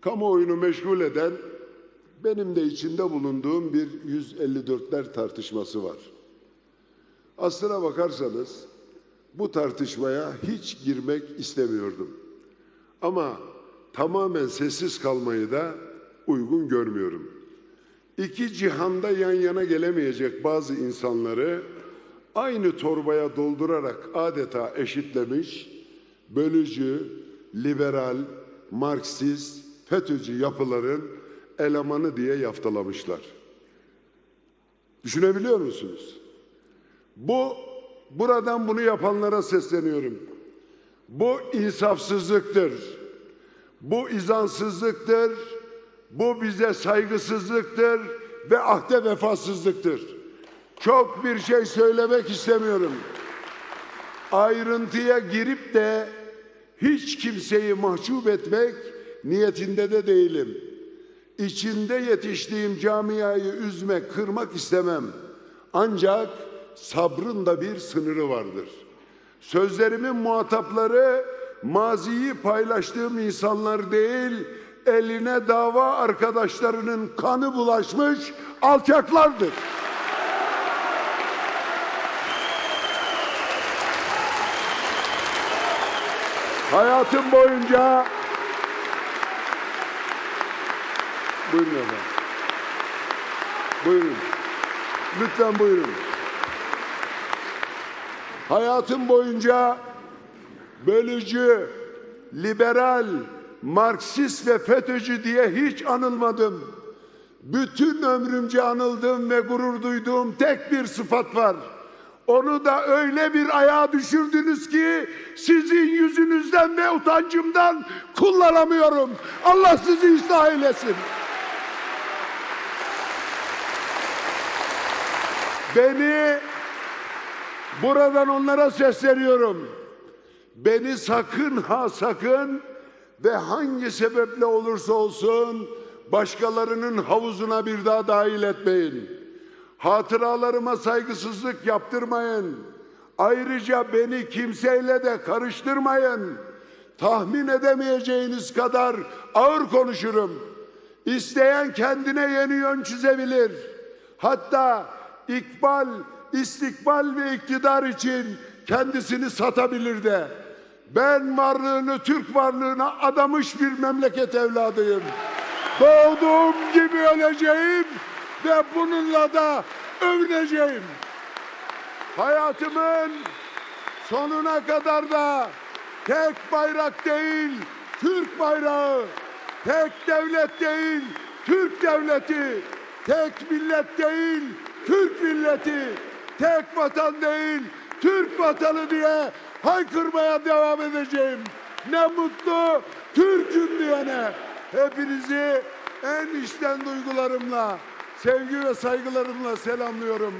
kamuoyunu meşgul eden benim de içinde bulunduğum bir 154'ler tartışması var. Aslına bakarsanız bu tartışmaya hiç girmek istemiyordum. Ama tamamen sessiz kalmayı da uygun görmüyorum. İki cihanda yan yana gelemeyecek bazı insanları aynı torbaya doldurarak adeta eşitlemiş, bölücü, liberal, marksist, FETÖ'cü yapıların elemanı diye yaftalamışlar. Düşünebiliyor musunuz? Bu buradan bunu yapanlara sesleniyorum. Bu insafsızlıktır. Bu izansızlıktır. Bu bize saygısızlıktır ve ahde vefasızlıktır. Çok bir şey söylemek istemiyorum. Ayrıntıya girip de hiç kimseyi mahcup etmek niyetinde de değilim. İçinde yetiştiğim camiayı üzmek, kırmak istemem. Ancak sabrın da bir sınırı vardır. Sözlerimin muhatapları maziyi paylaştığım insanlar değil, eline dava arkadaşlarının kanı bulaşmış alçaklardır. Hayatım boyunca Buyurun efendim. Buyurun. Lütfen buyurun. Hayatım boyunca bölücü, liberal, Marksist ve FETÖ'cü diye hiç anılmadım. Bütün ömrümce anıldığım ve gurur duyduğum tek bir sıfat var. Onu da öyle bir ayağa düşürdünüz ki sizin yüzünüzden ve utancımdan kullanamıyorum. Allah sizi ıslah eylesin. Beni buradan onlara sesleniyorum. Beni sakın ha sakın ve hangi sebeple olursa olsun başkalarının havuzuna bir daha dahil etmeyin. Hatıralarıma saygısızlık yaptırmayın. Ayrıca beni kimseyle de karıştırmayın. Tahmin edemeyeceğiniz kadar ağır konuşurum. İsteyen kendine yeni yön çizebilir. Hatta ikbal, istikbal ve iktidar için kendisini satabilir de. Ben varlığını Türk varlığına adamış bir memleket evladıyım. Doğduğum gibi öleceğim ve bununla da övüneceğim. Hayatımın sonuna kadar da tek bayrak değil, Türk bayrağı, tek devlet değil, Türk devleti, tek millet değil, Türk milleti, tek vatan değil, Türk vatanı diye haykırmaya devam edeceğim. Ne mutlu Türk'üm diyene. Hepinizi en içten duygularımla, sevgi ve saygılarımla selamlıyorum.